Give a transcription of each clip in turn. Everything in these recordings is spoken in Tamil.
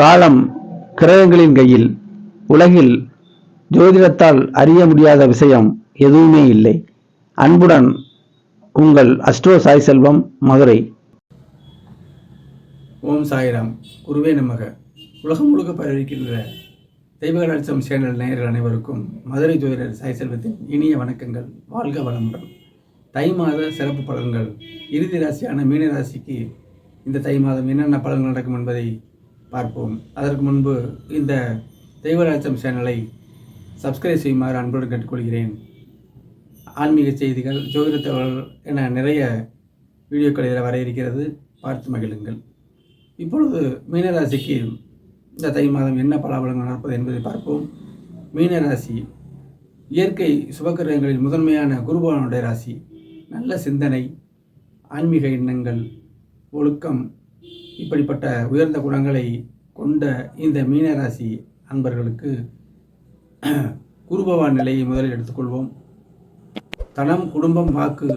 காலம் கிரகங்களின் கையில் உலகில் ஜோதிடத்தால் அறிய முடியாத விஷயம் எதுவுமே இல்லை. அன்புடன் உங்கள் அஸ்ட்ரோ சாய் செல்வம் மதுரை. ஓம் சாய்ராம். குருவே நமக. உலகம் முழுக்க பரவிக்கின்ற தெய்வகலாட்சம் சேனல் நேயர்கள் அனைவருக்கும் மதுரை ஜோதிடர் சாய் செல்வத்தின் இனிய வணக்கங்கள். வாழ்க வளமுடன். தை மாத சிறப்பு பலன்கள். இறுதி ராசியான மீன ராசிக்கு இந்த தை மாதம் என்னென்ன பலன்கள் நடக்கும் என்பதை பார்ப்போம். அதற்கு முன்பு இந்த தெய்வராஜம் சேனலை சப்ஸ்கிரைப் செய்யுமாறு அன்புடன் கேட்டுக்கொள்கிறேன். ஆன்மீக செய்திகள் ஜோதிடத்தவர்கள் என நிறைய வீடியோக்கள் இதில் வர இருக்கிறது. பார்த்து மகிழுங்கள். இப்பொழுது மீனராசிக்கு இந்த தை மாதம் என்ன பலாபலங்கள் நடப்பது என்பதை பார்ப்போம். மீனராசி இயற்கை சுபக்கிரகங்களில் முதன்மையான குருபவனுடைய ராசி. நல்ல சிந்தனை ஆன்மீக எண்ணங்கள் ஒழுக்கம் இப்படிப்பட்ட உயர்ந்த குணங்களை கொண்ட இந்த மீனராசி அன்பர்களுக்கு குருபவான் நிலையை முதலில் எடுத்துக்கொள்வோம். தனம் குடும்பம் வாக்கு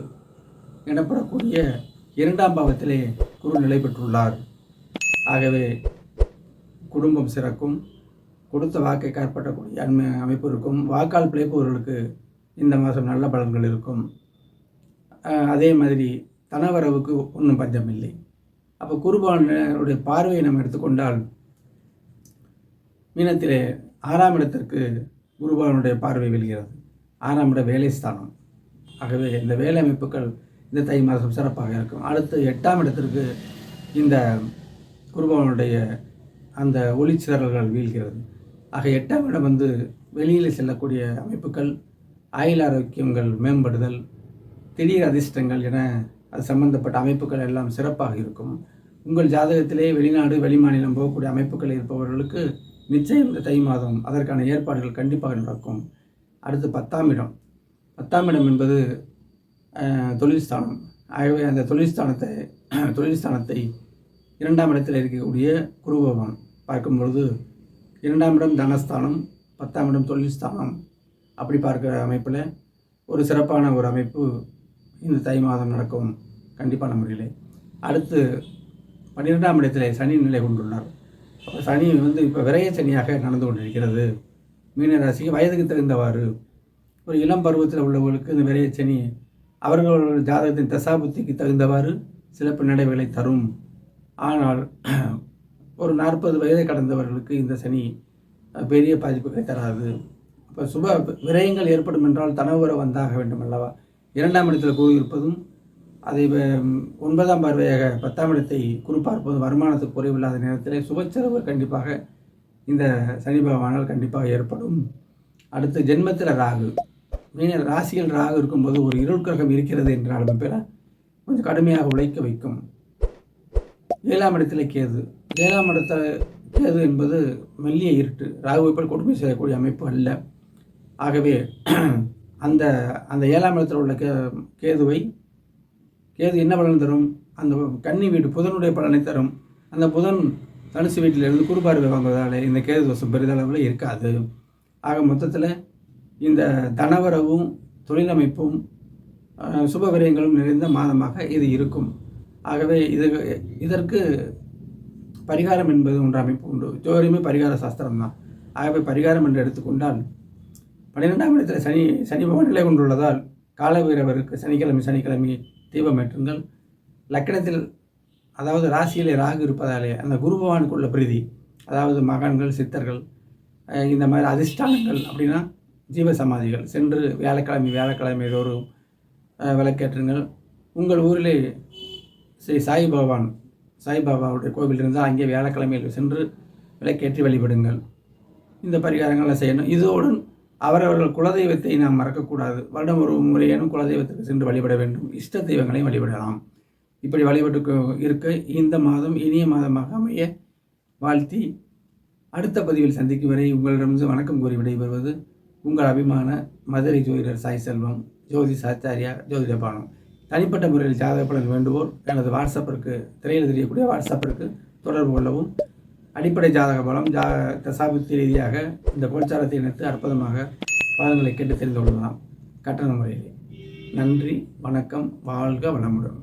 எனப்படக்கூடிய இரண்டாம் பாவத்திலே குரு நிலை பெற்றுள்ளார். ஆகவே குடும்பம் சிறக்கும் கொடுத்த வாக்கை காற்பட்டக்கூடிய அண்மை அமைப்பு இருக்கும் வாக்கால் பிழைப்பவர்களுக்கு இந்த மாதம் நல்ல பலன்கள் இருக்கும். அதே மாதிரி தனவரவுக்கு ஒன்றும் பஞ்சமில்லை அப்போ குருபானுடைய பார்வையை நம்ம எடுத்துக்கொண்டால் மீனத்திலே ஆறாம் இடத்திற்கு குருபானுடைய பார்வை விழுகிறது. ஆறாம் இட வேலை ஸ்தானம் ஆகவே இந்த வேலை அமைப்புகள் இந்த தை மாதம் சிறப்பாக இருக்கும். அடுத்து எட்டாம் இடத்திற்கு இந்த குருபவனுடைய அந்த ஒளிச்சிதறல்கள் வீழ்கிறது. ஆக எட்டாம் இடம் வந்து வெளியில் செல்லக்கூடிய அமைப்புகள் ஆயுள் ஆரோக்கியங்கள் மேம்படுதல் திடீர் அதிர்ஷ்டங்கள் என அது சம்பந்தப்பட்ட அமைப்புகள் எல்லாம் சிறப்பாக இருக்கும். உங்கள் ஜாதகத்திலே வெளிநாடு வெளிமாநிலம் போகக்கூடிய அமைப்புகள் இருப்பவர்களுக்கு நிச்சயம் இந்த தை மாதம் அதற்கான ஏற்பாடுகள் கண்டிப்பாக நடக்கும். அடுத்து பத்தாம் இடம். பத்தாம் இடம் என்பது தொழில்ஸ்தானம். ஆகவே அந்த தொழில்ஸ்தானத்தை தொழில்ஸ்தானத்தை இரண்டாம் இடத்தில் இருக்கக்கூடிய குருபவன் பார்க்கும் பொழுது இரண்டாம் இடம் தனஸ்தானம் பத்தாம் இடம் தொழில்ஸ்தானம். அப்படி பார்க்குற அமைப்பில் ஒரு சிறப்பான ஒரு அமைப்பு இந்த தை மாதம் நடக்கும். கண்டிப்பான முறையில் அடுத்து பன்னிரெண்டாம் இடத்திலே சனி நிலை கொண்டுள்ளார். அப்போ சனி வந்து இப்போ விரைய சனியாக நடந்து கொண்டிருக்கிறது. மீனராசிக்கு வயதுக்கு தகுந்தவாறு ஒரு இளம் பருவத்தில் உள்ளவர்களுக்கு இந்த விரைய சனி அவர்கள் ஜாதகத்தின் தசாபுத்திக்கு தகுந்தவாறு சில பின்னடைவுகளை தரும். ஆனால் ஒரு நாற்பது வயதை கடந்தவர்களுக்கு இந்த சனி பெரிய பாதிப்புகளை தராது. அப்போ சுப விரயங்கள் ஏற்படும் என்றால் தனவுற வந்தாக வேண்டும் அல்லவா இரண்டாம் இடத்தில் குரு இருப்பதும் அதை ஒன்பதாம் பார்வையாக பத்தாம் இடத்தை குரு பார்ப்பதும் வருமானத்துக்கு குறைவில்லாத நேரத்தில் சுபச்செலவு கண்டிப்பாக இந்த சனி பகவானால் கண்டிப்பாக ஏற்படும். அடுத்து ஜென்மத்தில் ராகு. மீன ராசியில் ராகு இருக்கும்போது ஒரு இருள் கிரகம் இருக்கிறது என்றாலும் பிற கொஞ்சம் கடுமையாக உழைக்க வைக்கும். ஏழாம் இடத்துல கேது. ஏழாம் இடத்துல கேது என்பது மெல்லிய இருட்டு. ராகுவை போல் கொடுமை செய்யக்கூடிய அமைப்பு அல்ல. ஆகவே அந்த அந்த ஏழாம் இடத்தில் உள்ள கே கேதுவை கேது என்ன பலன் தரும்? அந்த கன்னி வீடு புதனுடைய பலனை தரும். அந்த புதன் தனுசு வீட்டிலிருந்து குறுபார்வை வாங்குவதால் இந்த கேது தோஷம் பெரிதளவில் இருக்காது. ஆக மொத்தத்தில் இந்த தனவரவும் தொழிலமைப்பும் சுப விரயங்களும் நிறைந்த மாதமாக இது இருக்கும். ஆகவே இது இதற்கு பரிகாரம் என்பது ஒன்று அமைப்பு உண்டு. ஜோதிடமே பரிகார சாஸ்திரம் தான் ஆகவே பரிகாரம் என்று எடுத்துக்கொண்டால் பன்னிரெண்டாம் இடத்துல சனி சனி பகவான் நிலை கொண்டுள்ளதால் காலபைரவருக்கு சனிக்கிழமை சனிக்கிழமை தீபம் ஏற்றுங்கள். லக்கணத்தில் அதாவது ராசியிலே ராகு இருப்பதாலே அந்த குரு பகவானுக்குள்ள பிரீதி. அதாவது மகன்கள் சித்தர்கள் இந்த மாதிரி அதிர்ஷ்டானங்கள் அப்படின்னா ஜீவ சமாதிகள் சென்று வியாழக்கிழமை வியாழக்கிழமை தோறும் விளக்கேற்றுங்கள். உங்கள் ஊரிலே ஸ்ரீ சாய் பகவான் சாய்பாபாவுடைய கோவில் இருந்தால் அங்கே வியாழக்கிழமையில் சென்று விளக்கேற்றி வழிபடுங்கள். இந்த பரிகாரங்களை செய்யணும். இதோடு அவரவர்கள் குலதெய்வத்தை நாம் மறக்கக்கூடாது. வருடம் ஒரு முறையேனும் குலதெய்வத்துக்கு சென்று வழிபட வேண்டும். இஷ்ட தெய்வங்களையும் வழிபடலாம். இப்படி வழிபட்டு இருக்க இந்த மாதம் இனிய மாதமாக அமைய வாழ்த்தி அடுத்த பதிவில் சந்திக்கும் வரை உங்களிடமிருந்து வணக்கம் கூறி விடைபெறுவது உங்கள் அபிமான மதுரை ஜோதிடர் சாய் செல்வம் ஜோதி சாச்சாரியா ஜோதிடபானம் தனிப்பட்ட முறையில் ஜாதக பலன் வேண்டுவோர் எனது வாட்ஸ்அப்பிற்கு திரையில் தெரியக்கூடிய வாட்ஸ்அப்பிற்கு தொடர்பு கொள்ளவும் அடிப்படை ஜாதக பலம் ஜா தசாபுத்தி ரீதியாக இந்த கோச்சாரத்தை இணைத்து அற்புதமாக பலன்களை கேட்டு தெரிந்து கொள்ளலாம். கட்டண முறையில். நன்றி வணக்கம் வாழ்க வளமுடன்.